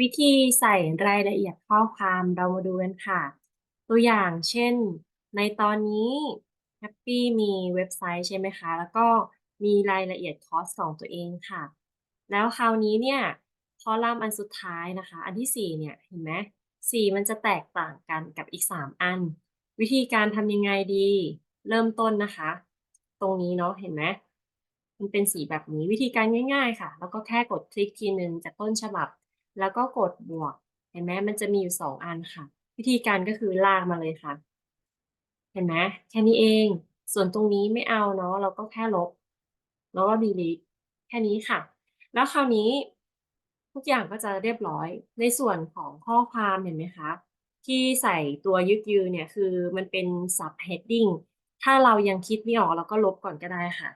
วิธีใส่รายละเอียดข้อความเรามาดูกันค่ะ ตัวอย่างเช่น ในตอนนี้ Happy มีเว็บไซต์ใช่ไหมคะ แล้วก็มีรายละเอียดคอร์สของตัวเองค่ะ แล้วคราวนี้เนี่ยคอลัมน์อันสุดท้ายนะคะ อันที่ 4 เนี่ย เห็นไหมสีมันจะแตกต่างกันกับอีก 3 อัน วิธีการทำยังไงดี เริ่มต้นนะคะ ตรงนี้เนาะเห็นไหมมันเป็นสีแบบนี้วิธีการง่าย ๆ ค่ะ แล้วก็แค่กดคลิกทีนึงจากต้นฉบับ แล้วก็กดบวก เห็นไหมมันจะมีอยู่2อันค่ะ วิธีการก็คือลากมาเลยค่ะ เห็นไหมแค่นี้เอง ส่วนตรงนี้ไม่เอาเนาะเราก็แค่ลบ แล้วก็ delete แค่นี้ค่ะ แล้วคราวนี้ทุกอย่างก็จะเรียบร้อย ในส่วนของข้อความเห็นไหมคะที่ใส่ตัวยึกยือเนี่ยคือมันเป็น sub heading ถ้าเรายังคิดไม่ออกเราก็ลบก่อนก็ได้ค่ะ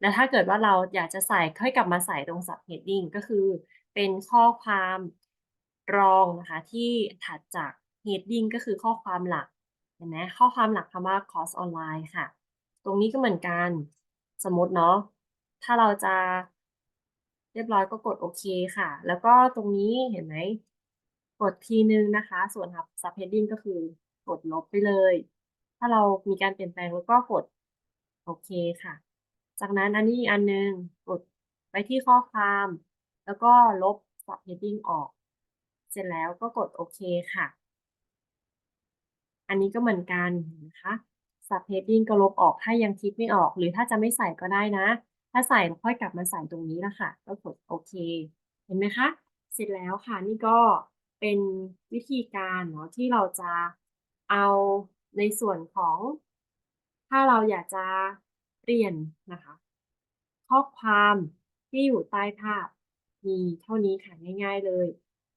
แล้วถ้าเกิดว่าเราอยากจะใส่ค่อยกลับมาใส่ตรง sub heading ก็คือ เป็นข้อความรองนะคะที่ถัดจาก heading ก็คือข้อความหลักเห็นไหมข้อความหลักคำว่าคอร์สออนไลน์ค่ะ ตรงนี้ก็เหมือนกัน สมมติเนาะถ้าเราจะเรียบร้อยก็กดโอเคค่ะ แล้วก็ตรงนี้เห็นไหมกดทีนึงนะคะ ส่วนับ sub heading ก็คือกดลบไปเลย ถ้าเรามีการเปลี่ยนแปลงแล้วก็กดโอเคค่ะ จากนั้นอันนี้อีกอันหนึ่งกดไปที่ข้อความ แล้วก็ลบ sub heading ออก เสร็จแล้วก็กดโอเคค่ะ อันนี้ก็เหมือนกันนะคะ sub heading ก็ลบออกถ้ายังคิดไม่ออก หรือถ้าจะไม่ใส่ก็ได้นะ ถ้าใส่ค่อยกลับมาใส่ตรงนี้ล้วค่ะ ก็กดโอเค เห็นไหมคะ เสร็จแล้วค่ะนี่ก็เป็นวิธีการเนาะที่เราจะเอาในส่วนของ ถ้าเราอยากจะเปลี่ยนนะคะ ข้อความที่อยู่ใต้ภาพ มีเท่านี้ค่ะง่าย ๆเลย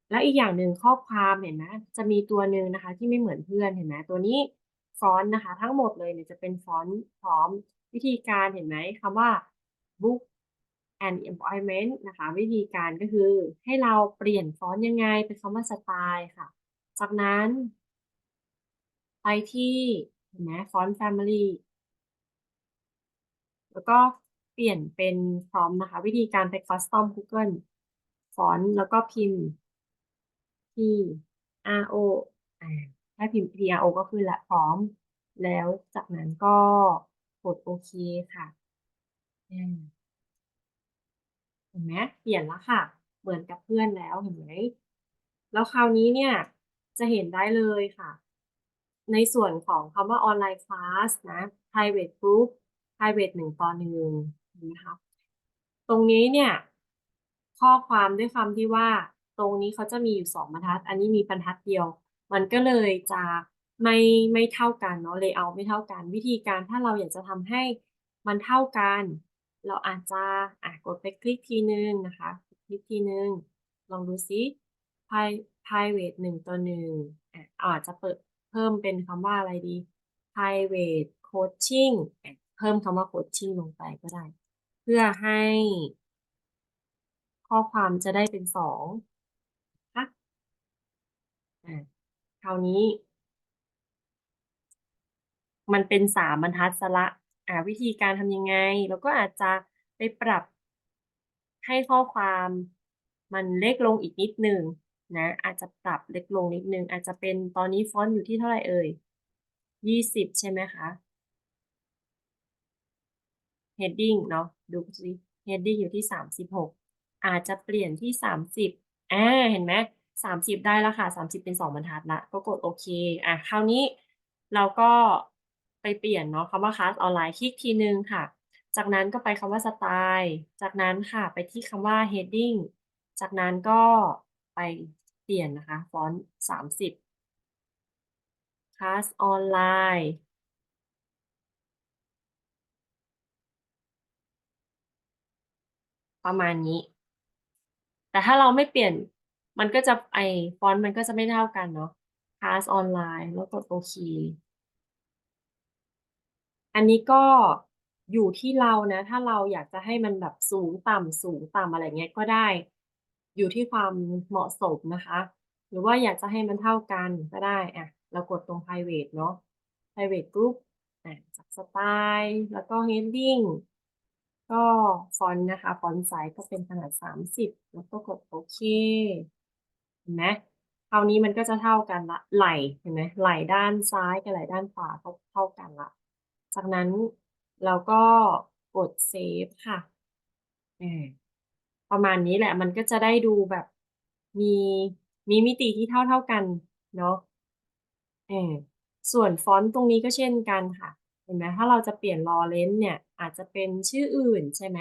แล้วอีกอย่างหนึ่งข้อความเห็นไหมจะมีตัวหนึ่งนะคะ ที่ไม่เหมือนเพื่อนเห็นไหมตัวนี้ฟอนต์นะคะ ทั้งหมดเลยเนี่ยจะเป็นฟอนต์พร้อมวิธีการเห็นไหมคำว่า book and employment นะคะ วิธีการก็คือให้เราเปลี่ยนฟอนต์ยังไงเป็นคำว่าสไตล์ค่ะ จากนั้น ไปที่เห็นไหมฟอนต์ family แล้วก็เปลี่ยนเป็นพร้อมนะคะ วิธีการไป custom Google ฟอนต์แล้วก็พิมพ์ P R O อ่าถ้าพิมพ์ P R O ก็คือละพร้อม แล้วจากนั้นก็กดโอเคค่ะเห็นไหมเปลี่ยนแล้วค่ะ เหมือนกับเพื่อนแล้วเห็นไหมแล้วคราวนี้เนี่ยจะเห็นได้เลยค่ะ ในส่วนของคำว่าออนไลน์คลาสนะ private group private หนึ่งต่อหนึ่งนะคะ ตรงนี้เนี่ย ข้อความด้วยความที่ว่าตรงนี้เขาจะมีอยู่สองบรรทัด อันนี้มีบรรทัดเดียว มันก็เลยจะไม่ไม่เท่ากันเนาะ layout ไม่เท่ากัน วิธีการถ้าเราอยากจะทำให้มันเท่ากัน เราอาจจะอะกดไปคลิกทีนึงนะคะคลิกทีนึงลองดูซิ private หนึ่งต่อหนึ่งอะอาจจะเปิดเพิ่มเป็นคำว่าอะไรดี private coaching อะเพิ่มคำว่า coaching ลงไปก็ได้ เพื่อให้ ข้อความจะได้เป็นสองนะคราวนี้ มันเป็นสามบรรทัดซะละอ่าวิธีการทำยังไงเราก็อาจจะไปปรับให้ข้อความมันเล็กลงอีกนิดหนึ่งนะอาจจะปรับเล็กลงนิดนึงอาจจะเป็นตอนนี้ฟอนต์อยู่ที่เท่าไหร่เอ่ยยี่สิบใช่ไหมคะ heading เนาะดูสิ heading อยู่ที่สามสิบหก อาจจะเปลี่ยนที่สามสิบอ่าเห็นไหมสามสิบได้แล้วค่ะสามสิบเป็นสองบรรทัดละก็กดโอเคอะคราวนี้เราก็ไปเปลี่ยนเนาะคำว่าคลาสออนไลน์คลิกทีนึงค่ะ จากนั้นก็ไปคำว่าสไตล์จากนั้นค่ะไปที่คำว่า heading จากนั้นก็ไปเปลี่ยนนะคะฟอนต์สามสิบคลาสออนไลน์ประมาณนี้ แต่ถ้าเราไม่เปลี่ยนมันก็จะไอฟอนต์มันก็จะไม่เท่ากันเนาะคลาสออนไลน์แล้วกดโอเค อันนี้ก็อยู่ที่เรานะ ถ้าเราอยากจะให้มันแบบสูงต่ำสูงต่ำอะไรเงี้ยก็ได้ อยู่ที่ความเหมาะสมนะคะ หรือว่าอยากจะให้มันเท่ากันก็ได้อะเรากดตรง private เนาะ private group อะจากสไตล์แล้วก็ heading ก็ฟอนต์นะคะ ฟอนต์ไซส์ก็เป็นขนาด30แล้วก็กดโอเคเห็นไหมคราวนี้มันก็จะเท่ากันละไหลเห็นไหมไหลด้านซ้ายกับไหลด้านขวาเท่าเท่ากันละ จากนั้นเราก็กดเซฟค่ะอาประมาณนี้แหละมันก็จะได้ดูแบบมีมีมิติที่เท่าๆกันเนาะเออส่วนฟอนต์ตรงนี้ก็เช่นกันค่ะ ห็นไหมถ้าเราจะเปลี่ยน Lawrence เนี่ย อาจจะเป็นชื่ออื่นใช่ไหม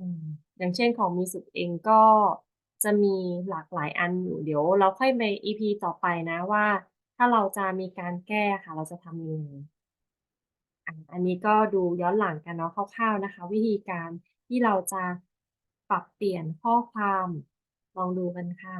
อืมอย่างเช่นของมีสุดเองก็จะมีหลากหลายอันอยู่เดี๋ยว เราค่อยไป EP ต่อไปนะว่า ถ้าเราจะมีการแก้ค่ะ เราจะทำยังไงอันนี้ก็ดูย้อนหลังกันเนาะคร่าวๆนะคะ วิธีการที่เราจะปรับเปลี่ยนข้อความลองดูกันค่ะ